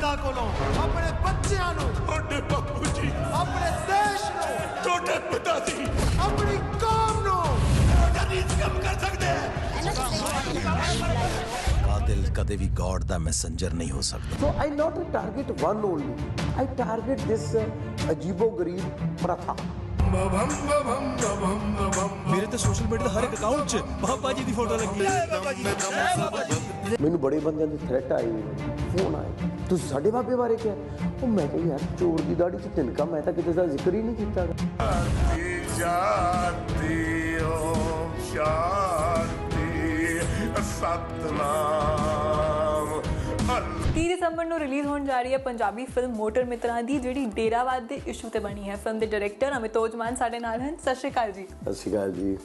ਸਿੰਘਾਂ ਕੋਲੋਂ ਆਪਣੇ ਬੱਚਿਆਂ ਨੂੰ ਤੁਹਾਡੇ ਬਾਪੂ ਜੀ ਆਪਣੇ ਦੇਸ਼ ਨੂੰ ਤੁਹਾਡੇ ਪਿਤਾ ਜੀ ਆਪਣੀ ਕੌਮ ਨੂੰ ਤੁਹਾਡਾ ਨੀਚ ਕੰਮ ਕਰ ਸਕਦੇ ਕਾਤਿਲ ਕਦੇ ਵੀ ਗੋਡ ਦਾ ਮੈਸੇਂਜਰ ਨਹੀਂ ਹੋ ਸਕਦਾ I not target one only. I target this uh, ajibo garib pratha. ਮੇਰੇ ਤੇ ਸੋਸ਼ਲ ਮੀਡੀਆ ਦੇ ਹਰ ਇੱਕ ਅਕਾਊਂਟ 'ਚ ਬਾਬਾ ਜੀ ਦੀ ਫੋਟੋ ਲੱਗੀ ਮੈਨੂੰ ਬੜੇ ਬੰਦਿਆਂ ਦੇ ਥ੍ਰੈਟ ਆਏ ਫੋਨ ਆਏ ਤੁਸੀਂ ਸਾਡੇ ਬਾਬੇ ਬਾਰੇ ਕਿਹਾ ਉਹ ਮੈਂ ਕਿਹਾ, ਯਾਰ, ਚੋਰ ਦੀ ਦਾੜੀ 'ਚ ਤਿਨਕਾ ਮੈਂ ਤਾਂ ਕਿਤੇ ਦਾ ਜ਼ਿਕਰ ਹੀ ਨਹੀਂ ਕੀਤਾ ਗਾ। ਸ਼ਾਂਤੀ ਓਮ ਸ਼ਾਂਤੀ, ਸਤਨਾਮ ਅੱਲਾ 30 ਦਸੰਬਰ ਨੂੰ ਰਿਲੀਜ਼ ਹੋਣ ਜਾ ਰਹੀ ਹੈ ਪੰਜਾਬੀ ਫਿਲਮ ਮੋਟਰ ਮਿੱਤਰਾਂ ਦੀ ਜਿਹੜੀ ਡੇਰਾਵਾਦ ਦੇ ਇਸ਼ੂ ਤੇ ਬਣੀ ਹੈ ਫਿਲਮ ਦੇ ਡਾਇਰੈਕਟਰ ਅਮਿਤੋਜ ਮਾਨ ਸਾਡੇ ਨਾਲ ਹਨ। ਸਤਿ ਸ਼੍ਰੀ ਅਕਾਲ ਜੀ। ਸਤਿ ਸ਼੍ਰੀ ਅਕਾਲ ਜੀ।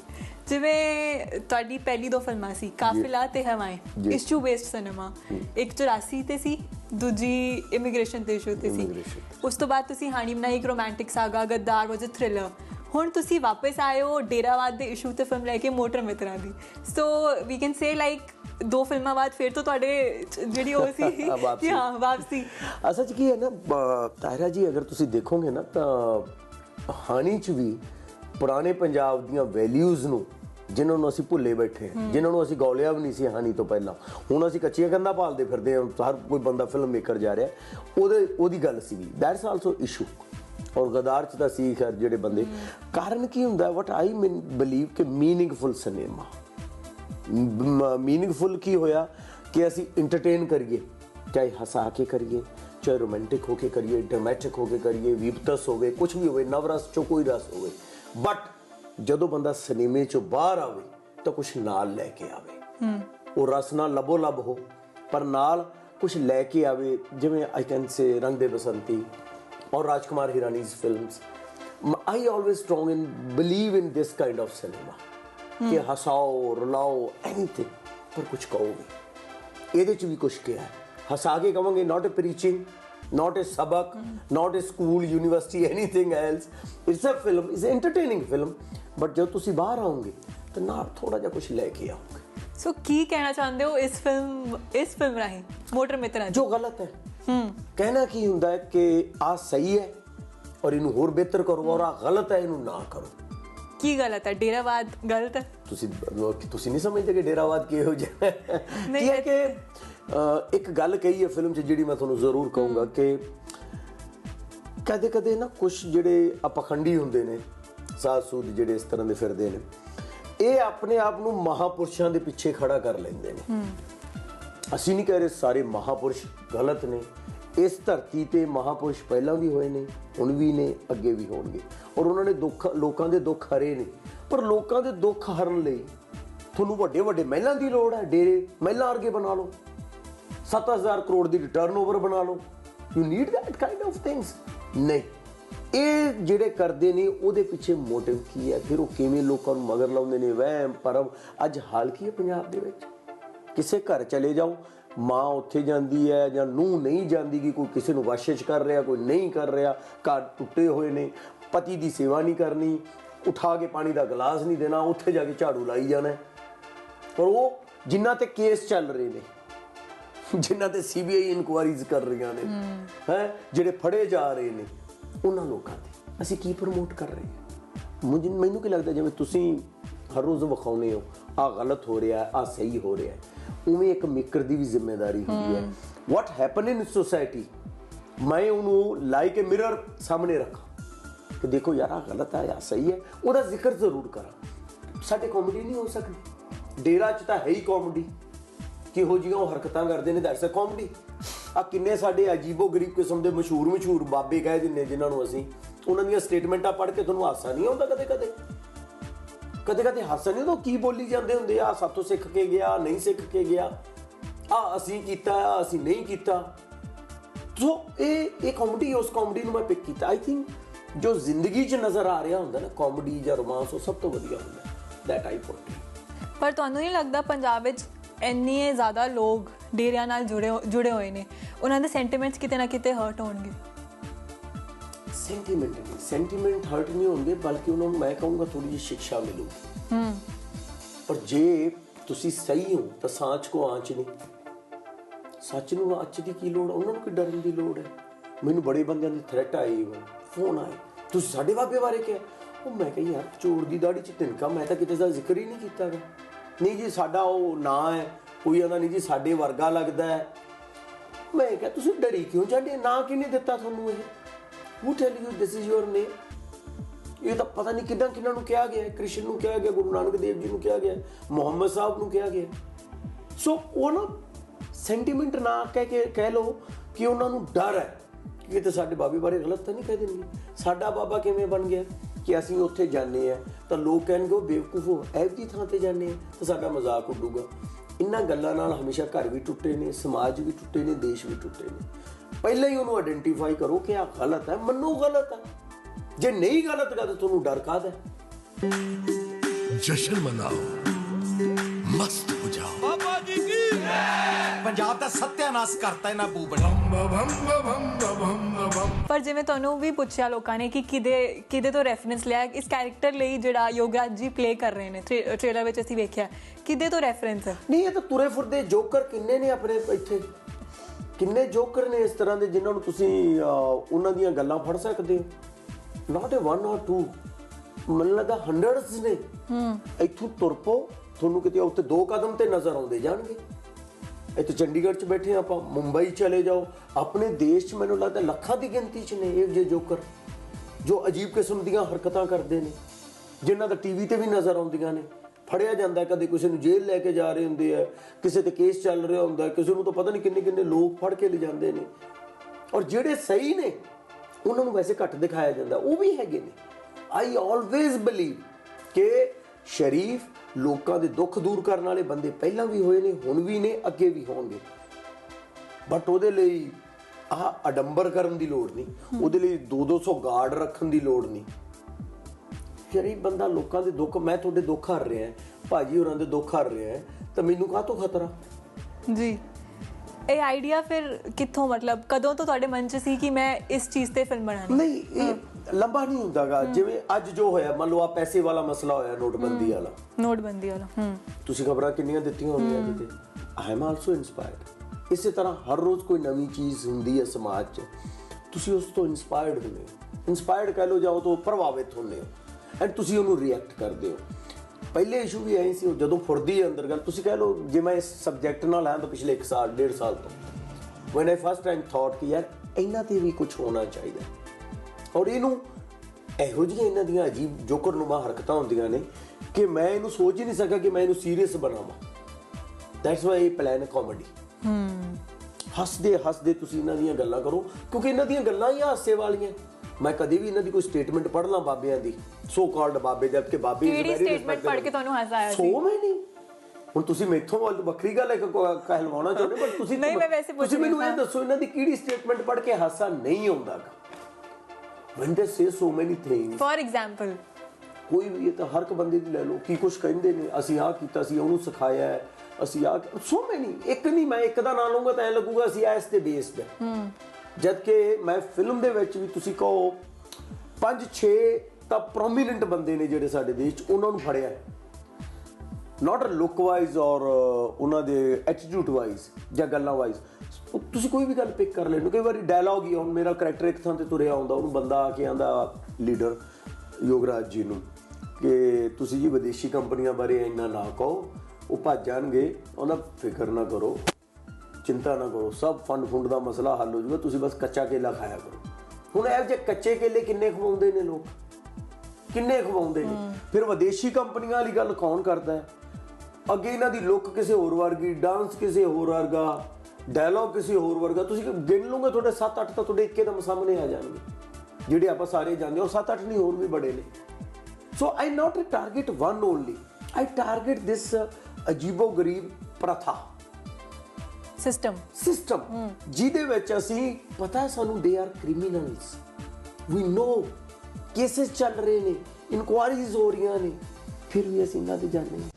ਜਿਵੇਂ ਤੁਹਾਡੀ ਪਹਿਲੀ ਦੋ ਫਿਲਮਾਂ ਸੀ ਕਾਫਿਲਾ ਤੇ ਹਵਾएं ਜੀ। ਇਸ਼ੂ ਬੇਸਡ ਸਿਨੇਮਾ ਇੱਕ 84 ਤੇ ਸੀ ਦੂਜੀ ਇਮੀਗ੍ਰੇਸ਼ਨ ਤੇ ਇਸ਼ੂ ਤੇ ਸੀ। ਉਸ ਤੋਂ ਬਾਅਦ ਤੁਸੀਂ ਹਾਣੀ ਬਣਾਈ ਇੱਕ ਰੋਮਾਂਟਿਕ ਸਾਗਾ ਗੱਦਾਰ ਵਾਜ ਥ੍ਰਿਲਰ ਹੁਣ ਤੁਸੀਂ ਵਾਪਸ ਆਏ ਹੋ ਡੇਰਾਵਾਦ ਦੇ ਇਸ਼ੂ ਤੇ ਫਿਲਮ ਲੈ ਕੇ ਮੋਟਰ ਮਿੱਤਰਾਂ ਦੀ। ਸੋ ਵੀ ਕੈਨ ਸੇ ਲਾਈਕ ਦੋ ਫਿਲਮਾਂ ਬਾਅਦ ਫਿਰ ਤੋਂ ਤੁਹਾਡੇ ਜਿਹੜੀ ਉਹ ਸੀ। ਕਿ ਹਾਂ ਵਾਪਸੀ। ਅਸਲ 'ਚ ਕੀ ਹੈ ਨਾ ਤਾਹਿਰਾ ਜੀ ਅਗਰ ਤੁਸੀਂ ਦੇਖੋਗੇ ਨਾ ਤਾਂ ਹਾਨੀ 'ਚ ਵੀ ਪੁਰਾਣੇ ਪੰਜਾਬ ਦੀਆਂ ਵੈਲਿਊਜ਼ ਨੂੰ ਜਿਨ੍ਹਾਂ ਨੂੰ ਅਸੀਂ ਭੁੱਲੇ ਬੈਠੇ ਹਾਂ ਜਿਨ੍ਹਾਂ ਨੂੰ ਅਸੀਂ ਗੌਲਿਆ ਵੀ ਨਹੀਂ ਸੀ ਹਾਨੀ ਤੋਂ ਪਹਿਲਾਂ ਹੁਣ ਅਸੀਂ ਕੱਚੀਆਂ ਕੰਧਾਂ ਪਾਲਦੇ ਫਿਰਦੇ ਹਾਂ ਹਰ ਕੋਈ ਬੰਦਾ ਫਿਲਮ ਮੇਕਰ ਜਾ ਰਿਹਾ ਉਹਦੇ ਉਹਦੀ ਗੱਲ ਸੀਗੀ ਦੈਟਸ ਆਲਸੋ ਇਸ਼ੂ ਔਰ ਗਦਾਰ ਚ ਤਾਂ ਸੀ ਖੈਰ ਜਿਹੜੇ ਬੰਦੇ। ਕਾਰਨ ਕੀ ਹੁੰਦਾ ਵਟ ਆਈ ਮੀਨ ਬਲੀਵ ਕਿ ਮੀਨਿੰਗਫੁਲ ਸਿਨੇਮਾ ਮੀਨਿੰਗਫੁਲ ਕੀ ਹੋਇਆ ਕਿ ਅਸੀਂ ਇੰਟਰਟੇਨ ਕਰੀਏ ਚਾਹੇ ਹਸਾ ਕੇ ਕਰੀਏ ਚਾਹੇ ਰੋਮਾਂਟਿਕ ਹੋ ਕੇ ਕਰੀਏ ਡਰਾਮੈਟਿਕ ਹੋ ਕੇ ਕਰੀਏ ਵਿਪਤਸ ਹੋਵੇ ਕੁਝ ਵੀ ਹੋਵੇ ਨਵਰਸ ਚੋਂ ਕੋਈ ਰਸ ਹੋਵੇ। ਬਟ ਜਦੋਂ ਬੰਦਾ ਸਿਨੇਮੇ ਚੋਂ ਬਾਹਰ ਆਵੇ ਤਾਂ ਕੁਝ ਨਾਲ ਲੈ ਕੇ ਆਵੇ। ਉਹ ਰਸ ਨਾਲ ਲਬੋ ਲਬ ਹੋ ਪਰ ਨਾਲ ਕੁਝ ਲੈ ਕੇ ਆਵੇ ਜਿਵੇਂ ਆਈ ਕੈਨ ਸੇ ਰੰਗ ਦੇ ਬਸੰਤੀ ਔਰ Rajkumar Hirani's films I always strong in believe in this kind of cinema ਕਿ ਹਸਾਓ ਰੁਲਾਓ ਐਨੀਥਿੰਗ ਪਰ ਕੁਝ ਕਹੋ ਵੀ ਇਹਦੇ ਚ ਵੀ ਕੁਝ ਕਿਹਾ ਹੈ। ਹਸਾ ਕੇ ਕਵਾਂਗੇ ਨਾਟ ਅ ਪ੍ਰੀਚਿੰਗ ਨਾਟ ਅ ਸਬਕ not a school university anything else it's a film it's entertaining film but ਜਦ ਤੁਸੀਂ ਬਾਹਰ ਆਓਗੇ ਤਾਂ ਨਾਲ ਥੋੜਾ ਜਿਹਾ ਕੁਝ ਲੈ ਕੇ ਆਓਗੇ। ਸੋ ਕੀ ਕਹਿਣਾ ਚਾਹੁੰਦੇ ਹੋ ਇਸ ਫਿਲਮ ਇਸ ਫਿਲਮ ਰਾਹੀਂ? ਮੋਟਰ ਮਿੱਤਰਾਂ ਜੋ ਗਲਤ ਹੈ। ਕਹਿਣਾ ਕੀ ਹੁੰਦਾ ਹੈ ਕਿ ਆ ਸਹੀ ਹੈ ਔਰ ਇਹਨੂੰ ਹੋਰ ਬਿਹਤਰ ਕਰੋ ਔਰ ਆ ਗਲਤ ਹੈ ਇਹਨੂੰ ਨਾ ਕਰੋ। ਕੀ ਗਲਤ ਹੈ? ਡੇਰਾਵਾਦ ਗਲਤ ਹੈ? ਤੁਸੀਂ ਤੁਸੀਂ ਨਹੀਂ ਸਮਝਦੇ ਕਿ ਡੇਰਾਵਾਦ ਕੀ ਹੋ? ਨਹੀਂ, ਕੀ ਹੈ ਕਿ ਇੱਕ ਗੱਲ ਕਹੀ ਹੈ ਫਿਲਮ 'ਚ ਜਿਹੜੀ ਮੈਂ ਤੁਹਾਨੂੰ ਜ਼ਰੂਰ ਕਹੂੰਗਾ ਕਿ ਕਦੇ ਕਦੇ ਨਾ ਕੁਝ ਜਿਹੜੇ ਅਪਖੰਡੀ ਹੁੰਦੇ ਨੇ ਸਾਧ ਸੂਦ ਜਿਹੜੇ ਇਸ ਤਰ੍ਹਾਂ ਦੇ ਫਿਰਦੇ ਨੇ ਇਹ ਆਪਣੇ ਆਪ ਨੂੰ ਮਹਾਪੁਰਸ਼ਾਂ ਦੇ ਪਿੱਛੇ ਖੜਾ ਕਰ ਲੈਂਦੇ ਨੇ। ਅਸੀਂ ਨਹੀਂ ਕਹਿ ਰਹੇ ਸਾਰੇ ਮਹਾਪੁਰਸ਼ ਗਲਤ ਨੇ ਇਸ ਧਰਤੀ ਤੇ ਮਹਾਪੁਰਸ਼ ਪਹਿਲਾਂ ਵੀ ਹੋਏ ਨੇ, ਹੁਣ ਵੀ ਨੇ, ਅੱਗੇ ਵੀ ਹੋਣਗੇ। ਔਰ ਉਹਨਾਂ ਨੇ ਦੁੱਖ, ਲੋਕਾਂ ਦੇ ਦੁੱਖ ਹਰੇ ਨੇ। ਪਰ ਲੋਕਾਂ ਦੇ ਦੁੱਖ ਹਰਨ ਲਈ ਤੁਹਾਨੂੰ ਵੱਡੇ ਵੱਡੇ ਮਹਿਲਾਂ ਦੀ ਲੋੜ ਹੈ, ਡੇਰੇ ਮਹਿਲਾਂ ਵਰਗੇ ਬਣਾ ਲਓ। 7000 ਕਰੋੜ ਦੀ ਟਰਨਓਵਰ ਬਣਾ ਲਓ। You need that kind of things ਨਹੀਂ। ਇਹ ਜਿਹੜੇ ਕਰਦੇ ਨੇ, ਉਹਦੇ ਪਿੱਛੇ ਮੋਟਿਵ ਕੀ ਹੈ? ਫਿਰ ਉਹ ਕਿਵੇਂ ਲੋਕਾਂ ਨੂੰ ਮਗਰ ਲਾਉਂਦੇ ਨੇ? ਵਹਿਮ ਪਰਮ ਅੱਜ ਹਾਲ ਕੀ ਹੈ ਪੰਜਾਬ ਦੇ ਵਿੱਚ? ਕਿਸੇ ਘਰ ਚਲੇ ਜਾਓ ਮਾਂ ਉੱਥੇ ਜਾਂਦੀ ਹੈ ਜਾਂ ਨੂੰ ਨਹੀਂ ਜਾਂਦੀ ਕਿ ਕੋਈ ਕਿਸੇ ਨੂੰ ਵਾਸ਼ਿਸ਼ ਕਰ ਰਿਹਾ ਕੋਈ ਨਹੀਂ ਕਰ ਰਿਹਾ ਘਰ ਟੁੱਟੇ ਹੋਏ ਨੇ ਪਤੀ ਦੀ ਸੇਵਾ ਨਹੀਂ ਕਰਨੀ ਉਠਾ ਕੇ ਪਾਣੀ ਦਾ ਗਲਾਸ ਨਹੀਂ ਦੇਣਾ ਉੱਥੇ ਜਾ ਕੇ ਝਾੜੂ ਲਾਈ ਜਾਣਾ। ਪਰ ਉਹ ਜਿਨ੍ਹਾਂ ਤੇ ਕੇਸ ਚੱਲ ਰਹੇ ਨੇ ਜਿਨ੍ਹਾਂ ਤੇ ਸੀਬੀਆਈ ਇਨਕੁਆਰੀਜ਼ ਕਰ ਰਹੀਆਂ ਨੇ ਹੈ। ਜਿਹੜੇ ਫੜੇ ਜਾ ਰਹੇ ਨੇ ਉਹਨਾਂ ਲੋਕਾਂ ਤੇ ਅਸੀਂ ਕੀ ਪ੍ਰਮੋਟ ਕਰ ਰਹੇ ਹਾਂ? ਮੈਨੂੰ ਕੀ ਲੱਗਦਾ ਜਿਵੇਂ ਤੁਸੀਂ ਹਰ ਰੋਜ਼ ਵਿਖਾਉਨੇ ਹੋ ਆ ਗਲਤ ਹੋ ਰਿਹਾ ਆ ਸਹੀ ਹੋ ਰਿਹਾ ਉਵੇਂ ਇੱਕ ਮੇਕਰ ਦੀ ਵੀ ਜ਼ਿੰਮੇਵਾਰੀ ਹੁੰਦੀ ਹੈ। ਵਾਟ ਹੈਪਨ ਇਨ ਸੋਸਾਇਟੀ ਮੈਂ ਉਹਨੂੰ ਲਾਈਕ ਅ ਮਿਰਰ ਸਾਹਮਣੇ ਰੱਖਾਂ। ਕਿ ਦੇਖੋ ਯਾਰ ਆ ਗਲਤ ਹੈ ਆ ਸਹੀ ਹੈ। ਉਹਦਾ ਜ਼ਿਕਰ ਜ਼ਰੂਰ ਕਰਾਂ। ਸਾਡੇ ਕਾਮੇਡੀ ਨਹੀਂ ਹੋ ਸਕਦੀ। ਡੇਰਾ ਚ ਤਾਂ ਹੈ ਹੀ ਕਾਮੇਡੀ ਕਿਹੋ ਜਿਹੀਆਂ ਉਹ ਹਰਕਤਾਂ ਕਰਦੇ ਨੇ ਦੈਟਸ ਅ ਕਾਮੇਡੀ ਆ ਕਿੰਨੇ ਸਾਡੇ ਅਜੀਬੋ ਗਰੀਬ ਕਿਸਮ ਦੇ ਮਸ਼ਹੂਰ ਮਸ਼ਹੂਰ ਬਾਬੇ ਕਹਿ ਦਿੰਨੇ ਜਿਨ੍ਹਾਂ ਨੂੰ ਅਸੀਂ ਉਹਨਾਂ ਦੀਆਂ ਸਟੇਟਮੈਂਟਾਂ ਪੜ੍ਹ ਕੇ ਤੁਹਾਨੂੰ ਹਾਸਾ ਨਹੀਂ ਆਉਂਦਾ ਕਦੇ ਕਦੇ ਕਦੇ ਕਦੇ ਹਾਸਾ ਨਹੀਂ ਉਹ ਕੀ ਬੋਲੀ ਜਾਂਦੇ ਹੁੰਦੇ ਆ? ਸਾਤੋਂ ਸਿੱਖ ਕੇ ਗਿਆ, ਨਹੀਂ ਸਿੱਖ ਕੇ ਗਿਆ। ਆ ਅਸੀਂ ਕੀਤਾ ਆ ਅਸੀਂ ਨਹੀਂ ਕੀਤਾ। ਸੋ ਇਹ ਇਹ ਕਾਮੇਡੀ ਉਸ ਕਾਮੇਡੀ ਨੂੰ ਮੈਂ ਪਿਕ ਕੀਤਾ। ਆਈ ਥਿੰਕ ਜੋ ਜ਼ਿੰਦਗੀ 'ਚ ਨਜ਼ਰ ਆ ਰਿਹਾ ਹੁੰਦਾ ਨਾ ਕਾਮੇਡੀ ਜਾਂ ਰੋਮਾਂਸ ਉਹ ਸਭ ਤੋਂ ਵਧੀਆ ਹੁੰਦਾ। ਦੈਟ ਆਈ ਪੁੱਟ ਪਰ ਤੁਹਾਨੂੰ ਨਹੀਂ ਲੱਗਦਾ ਪੰਜਾਬ ਵਿੱਚ ਇੰਨੇ ਜ਼ਿਆਦਾ ਲੋਕ ਡੇਰਿਆਂ ਨਾਲ ਜੁੜੇ ਹੋ- ਜੁੜੇ ਹੋਏ ਨੇ? ਉਹਨਾਂ ਦੇ ਸੈਂਟੀਮੈਂਟਸ ਕਿਤੇ ਨਾ ਕਿਤੇ ਹਰਟ ਹੋਣਗੇ। ਸੈਂਟੀਮੈਂਟ ਨਹੀਂ ਸੈਂਟੀਮੈਂਟ ਹਰਟ ਨਹੀਂ ਹੋਣਗੇ ਬਲਕਿ ਉਹਨਾਂ ਨੂੰ ਮੈਂ ਕਹੂੰਗਾ ਥੋੜੀ ਜਿਹੀ ਸਿੱਖਿਆ ਮਿਲੂਗੀ ਹੂੰ ਪਰ ਜੇ ਤੁਸੀਂ ਸਹੀ ਹੋ ਤਾਂ ਸਾਂਚ ਕੋ ਆਂਚ ਨਹੀਂ ਸੱਚ ਨੂੰ ਅੱਜ ਦੀ ਕੀ ਲੋੜ ਉਹਨਾਂ ਨੂੰ ਕੀ ਡਰਨ ਦੀ ਲੋੜ ਹੈ ਮੈਨੂੰ ਬੜੇ ਬੰਦਿਆਂ ਦੀ ਥ੍ਰੈਟ ਆਈ ਫੋਨ ਆਏ ਤੁਸੀਂ ਸਾਡੇ ਬਾਬੇ ਬਾਰੇ ਕਿਹਾ ਉਹ ਮੈਂ ਕਿਹਾ ਯਾਰ ਚੋਰ ਦੀ ਦਾੜੀ ਚ ਤਿਨਕਾ ਮੈਂ ਤਾਂ ਕਿਤੇ ਦਾ ਜ਼ਿਕਰ ਹੀ ਨਹੀਂ ਕੀਤਾ ਗਾ ਨਹੀਂ ਜੀ ਸਾਡਾ ਉਹ ਨਾਂ ਹੈ ਕੋਈ ਆਂਦਾ ਨਹੀਂ ਜੀ ਸਾਡੇ ਵਰਗਾ ਲੱਗਦਾ ਹੈ ਮੈਂ ਕਿਹਾ ਤੁਸੀਂ ਡਰੀ ਕਿਉਂ ਜਾਂਦੇ ਨਾਂ ਕਿਹਨੇ ਦਿੱਤਾ ਤੁਹਾਨੂੰ ਇਹ who tell you this is your name ਇਹ ਤਾਂ ਪਤਾ ਨਹੀਂ ਕਿੰਨਾ ਕਿੰਨਾ ਨੂੰ ਕਿਹਾ ਗਿਆ ਕ੍ਰਿਸ਼ਨ ਨੂੰ ਕਿਹਾ ਗਿਆ, ਗੁਰੂ ਨਾਨਕ ਦੇਵ ਜੀ ਨੂੰ ਕਿਹਾ ਗਿਆ ਮੁਹੰਮਦ ਸਾਹਿਬ ਨੂੰ ਕਿਹਾ ਗਿਆ ਸੋ ਉਹ ਨਾ ਸੈਂਟੀਮੈਂਟ ਨਾ ਕਹਿ ਕੇ ਕਹਿ ਲੋ ਕਿ ਉਹਨਾਂ ਨੂੰ ਡਰ ਹੈ, ਕਿ ਕਿਤੇ ਸਾਡੇ ਬਾਬੇ ਬਾਰੇ ਗਲਤ ਤਾਂ ਨਹੀਂ ਕਹਿ ਦੇਣਗੇ। ਸਾਡਾ ਬਾਬਾ ਕਿਵੇਂ ਬਣ ਗਿਆ ਕਿ ਅਸੀਂ ਉੱਥੇ ਜਾਂਦੇ ਆ ਤਾਂ ਲੋਕ ਕਹਿਣਗੇ ਉਹ ਬੇਵਕੂਫ ਹੋ ਐਬ ਥਾਂ ਤੇ ਜਾਂਦੇ ਆ ਤਾਂ ਸਾਡਾ ਮਜ਼ਾਕ ਉੱਡੂਗਾ। ਇਹਨਾਂ ਗੱਲਾਂ ਨਾਲ ਹਮੇਸ਼ਾ ਘਰ ਵੀ ਟੁੱਟੇ ਨੇ, ਸਮਾਜ ਵੀ ਟੁੱਟੇ ਨੇ, ਦੇਸ਼ ਵੀ ਟੁੱਟੇ ਨੇ। ਪਹਿਲਾਂ ਹੀ ਉਹਨੂੰ ਆਇਡੈਂਟੀਫਾਈ ਕਰੋ ਕਿ ਆ ਗਲਤ ਹੈ ਮੰਨੋ ਗਲਤ ਹੈ। ਜੇ ਨਹੀਂ ਗਲਤ ਗਾ ਤਾਂ ਤੁਹਾਨੂੰ ਡਰ ਕਾਹਦਾ ਜਸ਼ਨ ਮਨਾਓ ਮਸਤ ਹੋ ਜਾਓ ਬਾਬਾ ਜੀ ਕੀ ਪੰਜਾਬ ਦਾ ਸੱਤਿਆਨਾਸ਼ ਕਰਤਾ ਇਹਨਾਂ ਬੂਬੜਾ ਪਰ ਜਿਵੇਂ ਤੁਹਾਨੂੰ ਵੀ ਪੁੱਛਿਆ ਲੋਕਾਂ ਨੇ ਕਿ ਕਿਦੇ ਕਿਦੇ ਤੋਂ ਰੈਫਰੈਂਸ ਲਿਆ ਇਸ ਕੈਰੈਕਟਰ ਲਈ ਜਿਹੜਾ ਯੋਗਰਾਜ ਜੀ ਪਲੇ ਕਰ ਰਹੇ ਨੇ ਟ੍ਰੇਲਰ ਵਿੱਚ ਅਸੀਂ ਵੇਖਿਆ ਕਿਦੇ ਤੋਂ ਰੈਫਰੈਂਸ ਨਹੀਂ ਇਹ ਤਾਂ ਤੁਰੇ ਫੁਰਦੇ ਜੋਕਰ ਕਿੰਨੇ ਨੇ ਆਪਣੇ ਇੱਥੇ? ਕਿੰਨੇ ਜੋਕਰ ਨੇ ਇਸ ਤਰ੍ਹਾਂ ਦੇ ਜਿਨ੍ਹਾਂ ਨੂੰ ਤੁਸੀਂ ਉਹਨਾਂ ਦੀਆਂ ਗੱਲਾਂ ਫੜ ਸਕਦੇ ਹੋ? Not a one or two ਮੈਨੂੰ ਲੱਗਾ ਹੰਡਰਡਸ ਨੇ। ਹੂੰ। ਇੱਥੋਂ ਤੁਰ ਪੋ ਤੁਹਾਨੂੰ ਕਿਤੇ ਉੱਤੇ ਦੋ ਕਦਮ ਤੇ ਨਜ਼ਰ ਆਉਂਦੇ ਜਾਣਗੇ। ਇੱਥੇ ਚੰਡੀਗੜ੍ਹ 'ਚ ਬੈਠੇ ਆਪਾਂ ਮੁੰਬਈ ਚਲੇ ਜਾਓ। ਆਪਣੇ ਦੇਸ਼ 'ਚ ਮੈਨੂੰ ਲੱਗਦਾ ਲੱਖਾਂ ਦੀ ਗਿਣਤੀ 'ਚ ਨੇ ਇਹ ਜੇ ਜੋਕਰ ਜੋ ਅਜੀਬ ਕਿਸਮ ਦੀਆਂ ਹਰਕਤਾਂ ਕਰਦੇ ਨੇ ਜਿਨ੍ਹਾਂ ਦਾ ਟੀਵੀ ਤੇ ਵੀ ਨਜ਼ਰ ਆਉਂਦੀਆਂ ਨੇ। ਫੜਿਆ ਜਾਂਦਾ ਕਦੇ ਕਿਸੇ ਨੂੰ ਜੇਲ੍ਹ ਲੈ ਕੇ ਜਾ ਰਹੇ ਹੁੰਦੇ ਆ, ਕਿਸੇ ਤੇ ਕੇਸ ਚੱਲ ਰਿਹਾ ਹੁੰਦਾ ਕਿਸੇ ਨੂੰ ਤਾਂ ਪਤਾ ਨਹੀਂ ਕਿੰਨੇ ਕਿੰਨੇ ਲੋਕ ਫੜ ਕੇ ਲੈ ਜਾਂਦੇ ਨੇ। ਔਰ ਜਿਹੜੇ ਸਹੀ ਨੇ, ਉਹਨਾਂ ਨੂੰ ਵੈਸੇ ਘੱਟ ਦਿਖਾਇਆ ਜਾਂਦਾ, ਉਹ ਵੀ ਹੈਗੇ ਨੇ। ਆਈ ਆਲਵੇਜ਼ ਬਲੀਵ ਕਿ ਸ਼ਰੀਫ ਲੋਕਾਂ ਦੇ ਦੁੱਖ ਦੂਰ ਕਰਨ ਵਾਲੇ ਬੰਦੇ ਪਹਿਲਾਂ ਵੀ ਹੋਏ ਨੇ, ਹੁਣ ਵੀ ਨੇ, ਅੱਗੇ ਵੀ ਹੋਣਗੇ। ਬਟ ਉਹਦੇ ਲਈ ਆਹ ਅਡੰਬਰ ਕਰਨ ਦੀ ਲੋੜ ਨਹੀਂ, ਉਹਦੇ ਲਈ 2-200 ਗਾਰਡ ਰੱਖਣ ਦੀ ਲੋੜ ਨਹੀਂ। ਸ਼ਰੀਫ ਬੰਦਾ ਲੋਕਾਂ ਦੇ ਦੁੱਖ ਮੈਂ ਤੁਹਾਡੇ ਦੁੱਖ ਹਰ ਰਿਹਾ ਭਾਜੀ ਹੋਰਾਂ ਦੇ ਦੁੱਖ ਹਰ ਰਿਹਾ ਤਾਂ ਮੈਨੂੰ ਕਾਹ ਤੋਂ ਖਤਰਾ? ਜੀ। ਇਹ ਆਈਡੀਆ ਫਿਰ ਕਿੱਥੋਂ ਮਤਲਬ ਕਦੋਂ ਤੋਂ ਤੁਹਾਡੇ ਮਨ 'ਚ ਸੀ ਕਿ ਮੈਂ ਇਸ ਚੀਜ਼ ਤੇ ਫਿਲਮ ਬਣਾਣੀ ਨਹੀਂ ਇਹ ਲੰਬਾ ਨਹੀਂ ਹੁੰਦਾਗਾ। ਜਿਵੇਂ ਅੱਜ ਜੋ ਹੋਇਆ ਮੰਨ ਲਓ ਆ ਪੈਸੇ ਵਾਲਾ ਮਸਲਾ ਹੋਇਆ ਨੋਟਬੰਦੀ ਵਾਲਾ। ਨੋਟਬੰਦੀ ਵਾਲਾ ਹੂੰ। ਤੁਸੀਂ ਖਬਰਾਂ ਕਿੰਨੀਆਂ ਦਿੱਤੀਆਂ ਹੋਣਗੀਆਂ ਕਿਤੇ? ਆਈ ਐਮ ਆਲਸੋ ਇਨਸਪਾਇਰਡ ਇਸੇ ਤਰ੍ਹਾਂ ਹਰ ਰੋਜ਼ ਕੋਈ ਨਵੀਂ ਚੀਜ਼ ਹੁੰਦੀ ਹੈ ਸਮਾਜ 'ਚ। ਤੁਸੀਂ ਉਸ ਤੋਂ ਇਨਸਪਾਇਰਡ ਹੁੰਦੇ ਹੋ। ਇਨਸਪਾਇਰਡ ਕਹਿ ਲਓ ਜਾਂ ਉਹ ਤੋਂ ਪ੍ਰਭਾਵਿਤ ਹੁੰਦੇ ਹੋ। ਐਂਡ ਤੁਸੀਂ ਉਹਨੂੰ ਰਿਐਕਟ ਕਰਦੇ ਹੋ। ਪਹਿਲੇ ਇਸ਼ੂ ਵੀ ਐਂ ਸੀ ਉਹ ਜਦੋਂ ਫੁਰਦੀ ਹੈ ਅੰਦਰ ਗੱਲ ਤੁਸੀਂ ਕਹਿ ਲਓ ਜੇ ਮੈਂ ਇਸ ਸਬਜੈਕਟ ਨਾਲ ਆਇਆ ਤਾਂ ਪਿਛਲੇ 1 ਸਾਲ 1.5 ਸਾਲ ਤੋਂ। When i first time thought ਕਿ ਯਾਰ ਇਹਨਾਂ ਤੇ ਵੀ ਕੁਝ ਹੋਣਾ ਚਾਹੀਦਾ। ਔਰ ਇਹਨੂੰ ਇਹੋ ਜਿਹੀਆਂ ਇਹਨਾਂ ਦੀਆਂ ਅਜੀਬ ਜੋਕਰਨੁਮਾ ਹਰਕਤਾਂ ਹੁੰਦੀਆਂ ਨੇ ਕਿ ਮੈਂ ਇਹਨੂੰ ਸੋਚ ਹੀ ਨਹੀਂ ਸਕਿਆ ਕਿ ਮੈਂ ਇਹਨੂੰ ਸੀਰੀਅਸ ਬਣਾਵਾਂ। ਦੈਟਸ ਵਾਈ ਇਹ ਪਲਾਨ ਕਾਮੇਡੀ ਹਮ ਹੱਸਦੇ ਹੱਸਦੇ ਤੁਸੀਂ ਇਹਨਾਂ ਦੀਆਂ ਗੱਲਾਂ ਕਰੋ ਕਿਉਂਕਿ ਇਹਨਾਂ ਦੀਆਂ ਗੱਲਾਂ ਹੀ ਹਾਸੇ ਵਾਲੀਆਂ। ਮੈਂ ਕਦੇ ਵੀ ਇਹਨਾਂ ਦੀ ਕੋਈ ਸਟੇਟਮੈਂਟ ਪੜ੍ਹ ਲਾਂ ਬਾਬਿਆਂ ਦੀ। ਸੋ ਕਾਲਡ ਬਾਬੇ ਜਦ ਕਿ ਬਾਬੇ ਕਿਹੜੀ statement ਪੜ੍ਹ ਕੇ ਤੁਹਾਨੂੰ ਹਾਸਾ ਆਇਆ ਸੀ? ਸੋ ਮੈਨੀ ਹੁਣ ਤੁਸੀਂ ਮੈਥੋਂ ਵੱਲ ਵੱਖਰੀ ਗੱਲ ਇੱਕ ਕ- ਕਹਿਲਵਾਉਣਾ ਚਾਹੁੰਦੇ ਪਰ ਤੁਸੀਂ ਨਹੀਂ, ਮੈਂ ਵੈਸੇ ਪੁੱਛ ਤੁਸੀਂ ਮੈਨੂੰ ਇਹ ਦੱਸੋ ਇਹਨਾਂ ਦੀ ਕਿਹੜੀ ਸਟੇਟਮੈਂਟ ਪੜ੍ਹ ਕੇ ਹਾਸਾ ਨਹੀਂ ਆਉਂਦਾ when they say so many things for example ਕੋਈ ਵੀ ਇਹ ਤਾਂ ਹਰ ਇੱਕ ਬੰਦੇ ਦੀ ਲੈ ਲਓ ਕੀ ਕੁਝ ਕਹਿੰਦੇ ਨੇ ਅਸੀਂ ਆਹ ਕੀਤਾ ਸੀ ਉਹਨੂੰ ਸਿਖਾਇਆ ਹੈ, ਅਸੀਂ ਆਹ ਸੋ ਮੈਨੀ ਇੱਕ ਨਹੀਂ ਮੈਂ ਇੱਕ ਦਾ ਨਾਂ ਲਵਾਂਗਾ ਤਾਂ ਐ ਲੱਗੂਗਾ ਅਸੀਂ ਐਸ ਤੇ ਬੇਸਡ ਹੈ ਹੂੰ। ਜਦ ਕਿ ਮੈਂ ਫਿਲਮ ਦੇ ਵਿੱਚ ਵੀ ਤੁਸੀਂ ਕਹੋ 5-6 ਤਾਂ ਪ੍ਰੋਮੀਨੈਂਟ ਬੰਦੇ ਨੇ ਜਿਹੜੇ ਸਾਡੇ ਦੇਸ਼ 'ਚ, ਉਹਨਾਂ ਨੂੰ ਫੜਿਆ ਹੈ। ਨਾਟ ਲੁੱਕ ਵਾਈਜ਼ ਔਰ ਉਹਨਾਂ ਦੇ ਐਟੀਟਿਊਡ ਵਾਈਜ਼ ਜਾਂ ਗੱਲਾਂ ਵਾਈਜ਼ ਤੁਸੀਂ ਕੋਈ ਵੀ ਗੱਲ ਪਿਕ ਕਰ ਲੈਣੋ ਕਈ ਵਾਰੀ ਡਾਇਲੌਗ ਹੀ ਹੁਣ ਮੇਰਾ ਕੈਰੈਕਟਰ ਇੱਕ ਥਾਂ ਤੇ ਤੁਰਿਆ ਆਉਂਦਾ ਉਹਨੂੰ ਬੰਦਾ ਆ ਕੇ ਆਂਦਾ ਲੀਡਰ ਯੋਗਰਾਜ ਜੀ ਨੂੰ, ਕਿ ਤੁਸੀਂ ਜੀ ਵਿਦੇਸ਼ੀ ਕੰਪਨੀਆਂ ਬਾਰੇ ਇੰਨਾ ਨਾ ਕਹੋ, ਉਹ ਭੱਜ ਜਾਣਗੇ ਉਹਦਾ ਫਿਕਰ ਨਾ ਕਰੋ। ਚਿੰਤਾ ਨਾ ਕਰੋ ਸਭ ਫੰਡ ਫੁੰਡ ਦਾ ਮਸਲਾ ਹੱਲ ਹੋ ਜਾਊਗਾ ਤੁਸੀਂ ਬਸ ਕੱਚਾ ਕੇਲਾ ਖਾਇਆ ਕਰੋ। ਹੁਣ ਇਹ ਜੇ ਕੱਚੇ ਕੇਲੇ ਕਿੰਨੇ ਖਵਾਉਂਦੇ ਨੇ ਲੋਕ? ਕਿੰਨੇ ਖਵਾਉਂਦੇ ਨੇ? ਫਿਰ ਵਿਦੇਸ਼ੀ ਕੰਪਨੀਆਂ ਵਾਲੀ ਗੱਲ ਕੌਣ ਕਰਦਾ ਹੈ? ਅੱਗੇ ਇਹਨਾਂ ਦੀ ਲੁੱਕ ਕਿਸੇ ਹੋਰ ਵਰਗੀ ਡਾਂਸ ਕਿਸੇ ਹੋਰ ਵਰਗਾ ਡਾਇਲੌਗ ਕਿਸੇ ਹੋਰ ਵਰਗਾ ਤੁਸੀਂ ਗਿਣ ਲਓਗੇ ਤੁਹਾਡੇ 7-8 ਤਾਂ ਤੁਹਾਡੇ ਇੱਕੇ ਦਮ ਸਾਹਮਣੇ ਆ ਜਾਣਗੇ। ਜਿਹੜੇ ਆਪਾਂ ਸਾਰੇ ਜਾਣਦੇ ਹਾਂ 7-8 ਨਹੀਂ ਹੋਰ ਵੀ ਬੜੇ ਨੇ। So I not target one only I target this ਅਜੀਬੋ ਗਰੀਬ ਪ੍ਰਥਾ। ਸਿਸਟਮ ਸਿਸਟਮ ਜਿਹਦੇ ਵਿੱਚ ਅਸੀਂ ਪਤਾ ਸਾਨੂੰ they are criminals we know cases ਚੱਲ ਰਹੇ ਨੇ ਇਨਕੁਆਇਰੀਜ਼ ਹੋ ਰਹੀਆਂ ਨੇ ਫਿਰ ਵੀ ਅਸੀਂ ਇਹਨਾਂ ਤੇ ਜਾਂਦੇ ਹਾਂ।